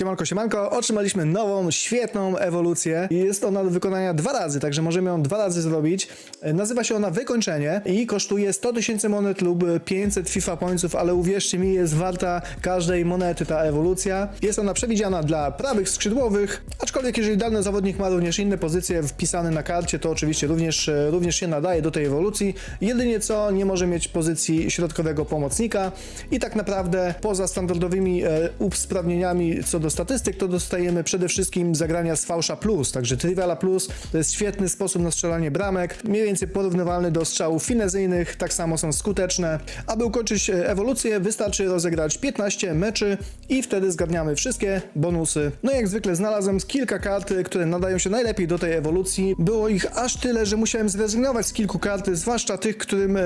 Siemanko, siemanko, otrzymaliśmy nową, świetną ewolucję jest ona do wykonania dwa razy, także możemy ją dwa razy zrobić. E, Nazywa się ona Wykończenie i kosztuje 100 tysięcy monet lub 500 FIFA Pointsów, ale uwierzcie mi, jest warta każdej monety ta ewolucja. Jest ona przewidziana dla prawych skrzydłowych, aczkolwiek jeżeli dany zawodnik ma również inne pozycje wpisane na karcie, to oczywiście również, e, również się nadaje do tej ewolucji. Jedynie co, nie może mieć pozycji środkowego pomocnika i tak naprawdę poza standardowymi e, usprawnieniami co do statystyk, to dostajemy przede wszystkim zagrania z Fałsza Plus, także Triviala Plus to jest świetny sposób na strzelanie bramek, mniej więcej porównywalny do strzałów finezyjnych, tak samo są skuteczne. Aby ukończyć e, ewolucję wystarczy rozegrać 15 meczy i wtedy zgarniamy wszystkie bonusy. No i jak zwykle znalazłem kilka kart, e, które nadają się najlepiej do tej ewolucji. Było ich aż tyle, że musiałem zrezygnować z kilku kart, zwłaszcza tych, którym e,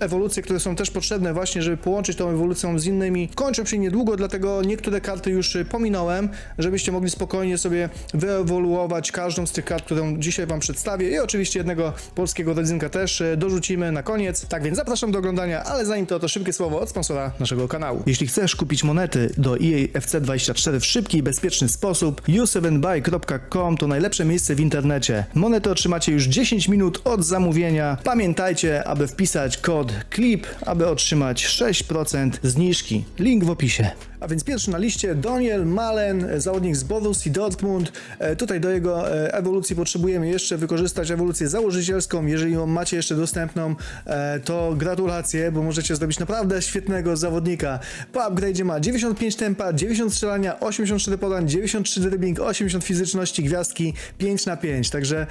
ewolucje, które są też potrzebne właśnie, żeby połączyć tą ewolucją z innymi. Kończę się niedługo, dlatego niektóre karty już e, pominąłem, żebyście mogli spokojnie sobie wyewoluować każdą z tych kart, którą dzisiaj wam przedstawię i oczywiście jednego polskiego rodzynka też e, dorzucimy na koniec. Tak więc zapraszam do oglądania, ale zanim to, to szybkie słowo od sponsora naszego kanału. Jeśli chcesz kupić monety do EA FC24 w szybki i bezpieczny sposób, u7buy.com to najlepsze miejsce w internecie. Monety otrzymacie już 10 minut od zamówienia. Pamiętajcie, aby wpisać kod CLIP, aby otrzymać 6% zniżki. Link w opisie. A więc pierwszy na liście Daniel Malen, zawodnik z Borussii Dortmund. E, Tutaj do jego e, ewolucji potrzebujemy jeszcze wykorzystać ewolucję założycielską. Jeżeli ją macie jeszcze dostępną, e, to gratulacje, bo możecie zrobić naprawdę świetnego zawodnika. Po upgrade'zie ma 95 tempa, 90 strzelania, 84 podań, 93 dribbling, 80 fizyczności, gwiazdki, 5 na 5. Także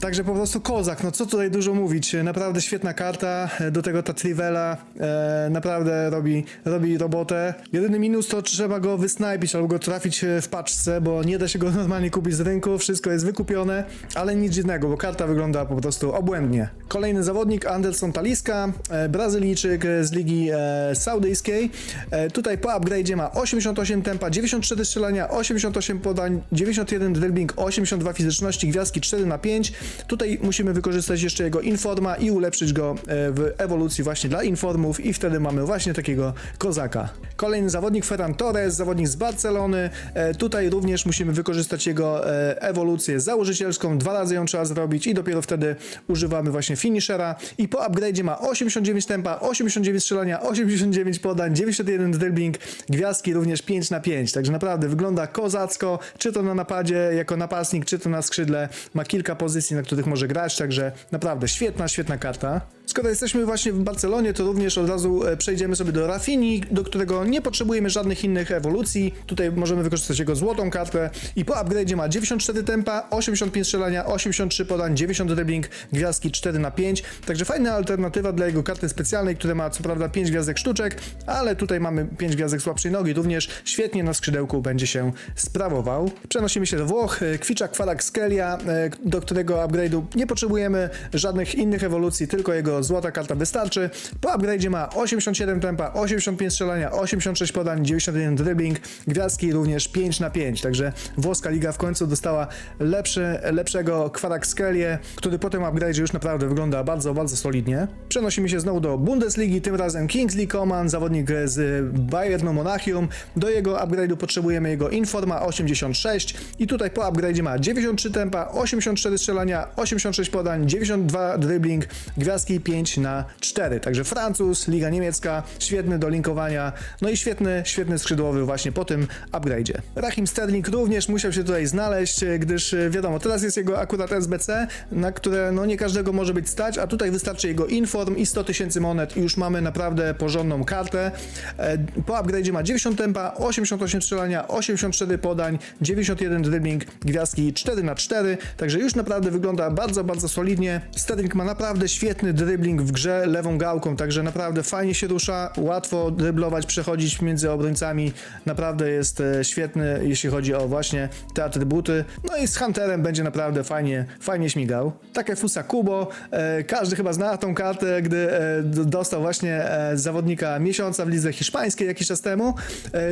Także po prostu kozak, no co tutaj dużo mówić, naprawdę świetna karta, do tego ta Trivela e, naprawdę robi, robi robotę. Jedyny minus to trzeba go wysnajpić albo go trafić w paczce, bo nie da się go normalnie kupić z rynku, wszystko jest wykupione, ale nic dziwnego, bo karta wygląda po prostu obłędnie. Kolejny zawodnik Anderson Taliska, e, Brazylijczyk z ligi e, saudyjskiej. E, tutaj po upgrade'zie ma 88 tempa, 94 strzelania, 88 podań, 91 dribbling, 82 fizyczności, gwiazdki 4 na 5 Tutaj musimy wykorzystać jeszcze jego informa i ulepszyć go e, w ewolucji właśnie dla informów i wtedy mamy właśnie takiego kozaka. Kolejny zawodnik Ferran Torres, zawodnik z Barcelony. E, Tutaj również musimy wykorzystać jego e, ewolucję założycielską. Dwa razy ją trzeba zrobić i dopiero wtedy używamy właśnie finishera. I po upgrade'zie ma 89 tempa, 89 strzelania, 89 podań, 91 dribbling, gwiazdki również 5 na 5. Także naprawdę wygląda kozacko, czy to na napadzie jako napastnik, czy to na skrzydle. Ma kilka pozycji, na których może grać, także naprawdę świetna, świetna karta. Skoro jesteśmy właśnie w Barcelonie, to również od razu e, przejdziemy sobie do Rafini, do którego nie potrzebujemy żadnych innych ewolucji. Tutaj możemy wykorzystać jego złotą kartę i po upgrade'zie ma 94 tempa, 85 strzelania, 83 podań, 90 dribbling, gwiazdki 4 na 5 Także fajna alternatywa dla jego karty specjalnej, która ma co prawda 5 gwiazdek sztuczek, ale tutaj mamy 5 gwiazdek słabszej nogi, również świetnie na skrzydełku będzie się sprawował. Przenosimy się do Włoch. E, Kwicza Kwalak Skelia, e, do którego upgrade'u nie potrzebujemy żadnych innych ewolucji, tylko jego złota karta wystarczy. Po upgrade'zie ma 87 tempa, 85 strzelania, 86 podań, 91 dribbling, gwiazdki również 5 na 5 Także włoska liga w końcu dostała lepszy, lepszego Kwarakskelie, który po tym upgrade'zie już naprawdę wygląda bardzo, bardzo solidnie. Przenosimy się znowu do Bundesligi, tym razem Kingsley Coman, zawodnik z Bayernu Monachium. Do jego upgrade'u potrzebujemy jego Informa 86 i tutaj po upgrade'zie ma 93 tempa, 84 strzelania, 86 podań, 92 dribbling, gwiazdki 5 na 4 Także Francuz, Liga Niemiecka, świetny do linkowania, no i świetny, świetny skrzydłowy właśnie po tym upgrade'zie. Rahim Sterling również musiał się tutaj znaleźć, gdyż e, wiadomo, teraz jest jego akurat SBC, na które no nie każdego może być stać, a tutaj wystarczy jego inform i 100 tysięcy monet i już mamy naprawdę porządną kartę. E, Po upgrade'zie ma 90 tempa, 88 strzelania, 84 podań, 91 dribbling, gwiazdki 4 na 4 także już naprawdę wygląda bardzo, bardzo solidnie. Sterling ma naprawdę świetny dribbling w grze lewą gałką, także naprawdę fajnie się rusza, łatwo dryblować, przechodzić między obrońcami, naprawdę jest e, świetny, jeśli chodzi o właśnie te atrybuty. No i z Hunterem będzie naprawdę fajnie, fajnie śmigał. Takie Fusa Kubo, e, każdy chyba zna tą kartę, gdy e, dostał właśnie zawodnika miesiąca w lidze hiszpańskiej jakiś czas temu.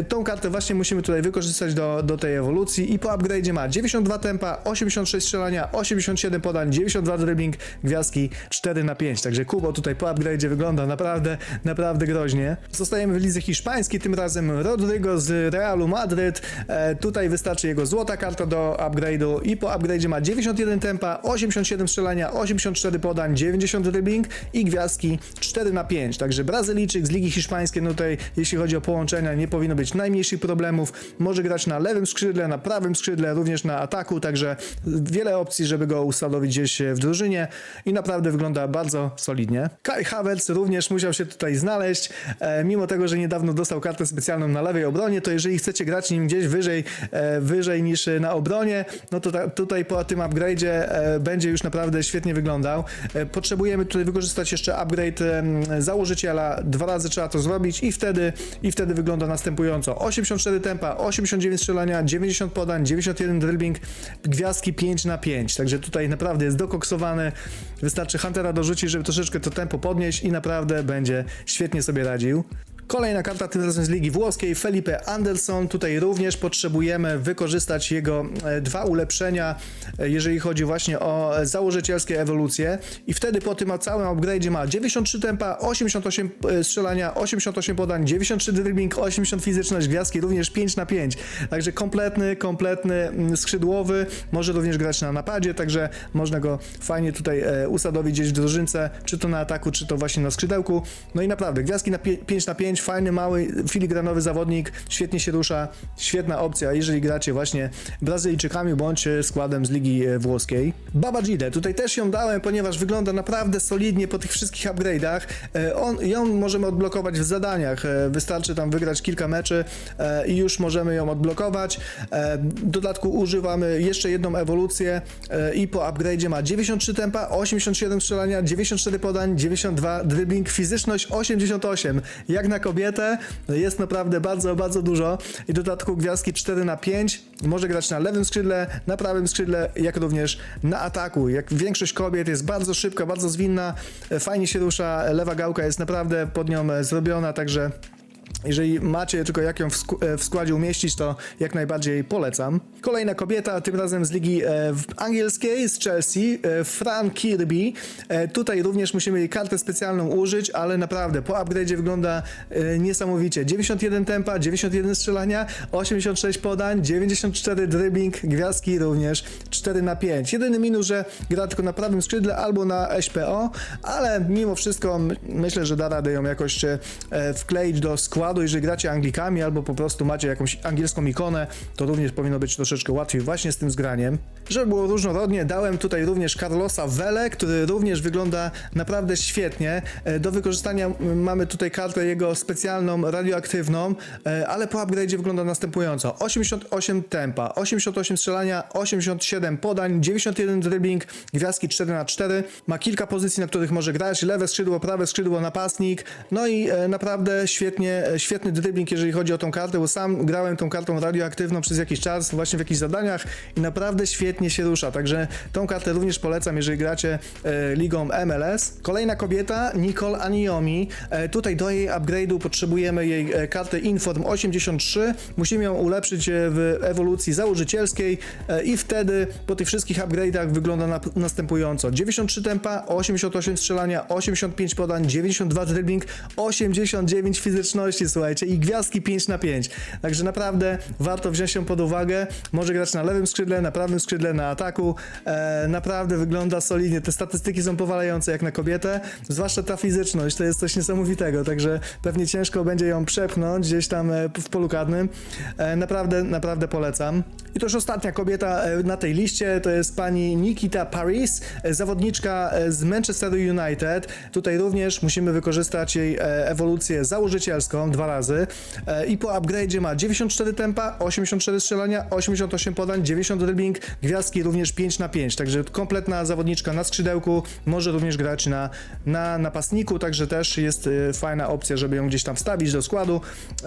Tą kartę właśnie musimy tutaj wykorzystać do, do tej ewolucji i po upgrade'zie ma 92 tempa, 86 strzelania, 87 podań, 92 dribbling, gwiazdki 4 na 5 Także Kubo tutaj po upgrade'zie wygląda naprawdę, naprawdę groźnie. Zostajemy w lidze hiszpańskiej, tym razem Rodrigo z Realu Madryt. E, tutaj wystarczy jego złota karta do upgrade'u i po upgrade'zie ma 91 tempa, 87 strzelania, 84 podań, 90 dribbling i gwiazdki 4 na 5. Także Brazylijczyk z ligi hiszpańskiej, no tutaj jeśli chodzi o połączenia nie powinno być najmniejszych problemów. Może grać na lewym skrzydle, na prawym skrzydle, również na ataku, także wiele opcji, żeby go ustanowić gdzieś w drużynie i naprawdę wygląda bardzo solidnie. Kai Havertz również musiał się tutaj znaleźć, e, mimo tego, że niedawno dostał kartę specjalną na lewej obronie, to jeżeli chcecie grać nim gdzieś wyżej, e, wyżej niż na obronie, no to ta, tutaj po tym upgrade'zie e, będzie już naprawdę świetnie wyglądał. E, potrzebujemy tutaj wykorzystać jeszcze upgrade założyciela, dwa razy trzeba to zrobić i wtedy, i wtedy wygląda następująco. 84 tempa, 89 strzelania, 90 podań, 91 dribbling, gwiazdki 5 na 5, także tutaj naprawdę jest dokoksowany, wystarczy Huntera dorzucić, żeby troszeczkę to tempo podnieść i naprawdę będzie świetnie sobie radził. Kolejna karta, tym razem z Ligi Włoskiej, Felipe Anderson. Tutaj również potrzebujemy wykorzystać jego e, dwa ulepszenia, e, jeżeli chodzi właśnie o założycielskie ewolucje. I wtedy po tym całym upgrade'zie ma 93 tempa, 88 e, strzelania, 88 podań, 93 dribbling, 80 fizyczność, gwiazdki, również 5 na 5. Także kompletny, kompletny mm, skrzydłowy. Może również grać na napadzie, także można go fajnie tutaj usadowić gdzieś w drużynce, czy to na ataku, czy to właśnie na skrzydełku. No i naprawdę, gwiazdki na 5 na 5, fajny, mały, filigranowy zawodnik, świetnie się rusza, świetna opcja, jeżeli gracie właśnie Brazylijczykami bądź składem z ligi e, włoskiej. Baba Gide, tutaj też ją dałem, ponieważ wygląda naprawdę solidnie po tych wszystkich upgrade'ach. E, On, ją możemy odblokować w zadaniach, e, wystarczy tam wygrać kilka meczy i już możemy ją odblokować. W dodatku używamy jeszcze jedną ewolucję i po upgrade'zie ma 93 tempa, 87 strzelania, 94 podań, 92 dribbling, fizyczność 88. Jak na kobietę. Jest naprawdę bardzo, bardzo dużo. I w dodatku gwiazdki 4 na 5 może grać na lewym skrzydle, na prawym skrzydle, jak również na ataku. Jak większość kobiet jest bardzo szybka, bardzo zwinna, fajnie się rusza, lewa gałka jest naprawdę pod nią zrobiona, także jeżeli macie tylko jak ją w, sku- e, w składzie umieścić, to jak najbardziej polecam. Kolejna kobieta, tym razem z ligi e, angielskiej, z Chelsea, e, Fran Kirby. E, tutaj również musimy jej kartę specjalną użyć, ale naprawdę po upgrade'zie wygląda e, niesamowicie. 91 tempa, 91 strzelania, 86 podań, 94 dribbling, gwiazdki również 4 na 5. Jedyny minus, że gra tylko na prawym skrzydle albo na SPO, ale mimo wszystko my- myślę, że da radę ją jakoś e, wkleić do składu, jeżeli gracie Anglikami albo po prostu macie jakąś angielską ikonę, to również powinno być troszeczkę łatwiej właśnie z tym zgraniem. Żeby było różnorodnie, dałem tutaj również Carlosa Vele, który również wygląda naprawdę świetnie. E, Do wykorzystania mamy tutaj kartę jego specjalną, radioaktywną, e, ale po upgrade'zie wygląda następująco. 88 tempa, 88 strzelania, 87 podań, 91 dribbling, gwiazdki 4 na 4 Ma kilka pozycji, na których może grać, lewe skrzydło, prawe skrzydło, napastnik, no i e, naprawdę świetnie, e, świetny dribbling, jeżeli chodzi o tą kartę, bo sam grałem tą kartą radioaktywną przez jakiś czas, właśnie w jakichś zadaniach i naprawdę świetnie się rusza, także tą kartę również polecam, jeżeli gracie e, ligą MLS. Kolejna kobieta, Nicole Aniomi, tutaj do jej upgrade'u potrzebujemy jej kartę Inform 83, musimy ją ulepszyć w ewolucji założycielskiej i wtedy po tych wszystkich upgrade'ach wygląda na, następująco. 93 tempa, 88 strzelania, 85 podań, 92 dribbling, 89 fizyczności, słuchajcie, i gwiazdki 5 na 5. Także naprawdę warto wziąć ją pod uwagę. Może grać na lewym skrzydle, na prawym skrzydle, na ataku. E, naprawdę wygląda solidnie. Te statystyki są powalające jak na kobietę, zwłaszcza ta fizyczność, to jest coś niesamowitego, także pewnie ciężko będzie ją przepchnąć gdzieś tam e, w polu karnym. E, naprawdę, naprawdę polecam. I to już ostatnia kobieta e, na tej liście, to jest pani Nikita Paris, zawodniczka e, z Manchesteru United. Tutaj również musimy wykorzystać jej e, ewolucję założycielską dwa razy E, i po upgrade'zie ma 94 tempa, 84 strzelania, 88 podań, 90 dribbling, gwiazdki również 5 na 5, także kompletna zawodniczka na skrzydełku, może również grać na, na napastniku, także też jest fajna opcja, żeby ją gdzieś tam wstawić do składu.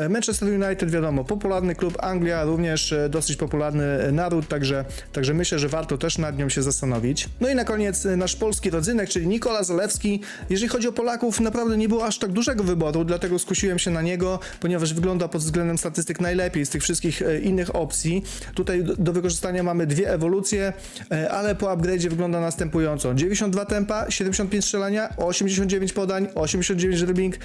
Manchester United wiadomo, popularny klub, Anglia również dosyć popularny naród, także, także myślę, że warto też nad nią się zastanowić. No i na koniec e, nasz polski rodzynek, czyli Nikola Zalewski. Jeżeli chodzi o Polaków, naprawdę nie było aż tak dużego wyboru, dlatego skusiłem się na niego, ponieważ wygląda pod względem statystyk najlepiej z tych wszystkich e, innych opcji. Tutaj do, wykorzystania mamy dwie ewolucje, e, ale po upgrade'zie wygląda następująco. 92 tempa, 75 strzelania, 89 podań, 89 dribbling,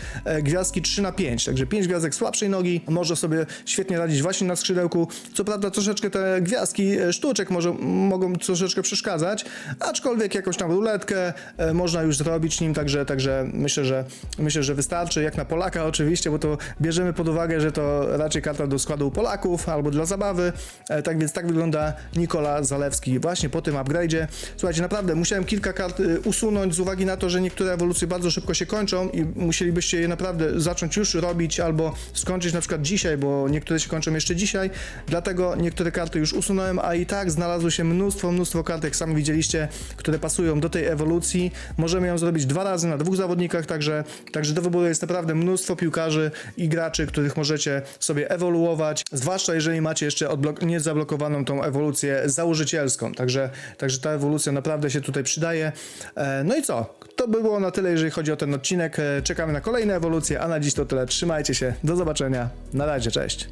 gwiazdki 3 na 5, także 5 gwiazdek słabszej nogi, może sobie świetnie radzić właśnie na skrzydełku. Co prawda troszeczkę te gwiazdki sztuczek może, mogą troszeczkę przeszkadzać, aczkolwiek jakąś tam ruletkę e, można już zrobić nim, także, także myślę, że myślę, że wystarczy, jak na Polaka oczywiście, bo to bierzemy pod uwagę, że to raczej karta do składu Polaków albo dla zabawy, e, tak więc tak wygląda Nikola Zalewski właśnie po tym upgrade'zie. Słuchajcie, naprawdę musiałem kilka kart y, usunąć z uwagi na to, że niektóre ewolucje bardzo szybko się kończą i musielibyście je naprawdę zacząć już robić albo skończyć na przykład dzisiaj, bo niektóre się kończą jeszcze dzisiaj, dlatego niektóre karty już usunąłem, a i tak znalazło się mnóstwo, mnóstwo kart, jak sami widzieliście, które pasują do tej ewolucji. Możemy ją zrobić dwa razy na dwóch zawodnikach, także, także do wyboru jest naprawdę mnóstwo piłkarzy i graczy, których możecie sobie ewoluować, zwłaszcza jeżeli macie jeszcze niezablokowaną tą ewolucję założycielską, także, także ta ewolucja naprawdę się tutaj przydaje. E, no i co? To by było na tyle, jeżeli chodzi o ten odcinek. E, Czekamy na kolejne ewolucje, a na dziś to tyle. Trzymajcie się, do zobaczenia. Na razie, cześć.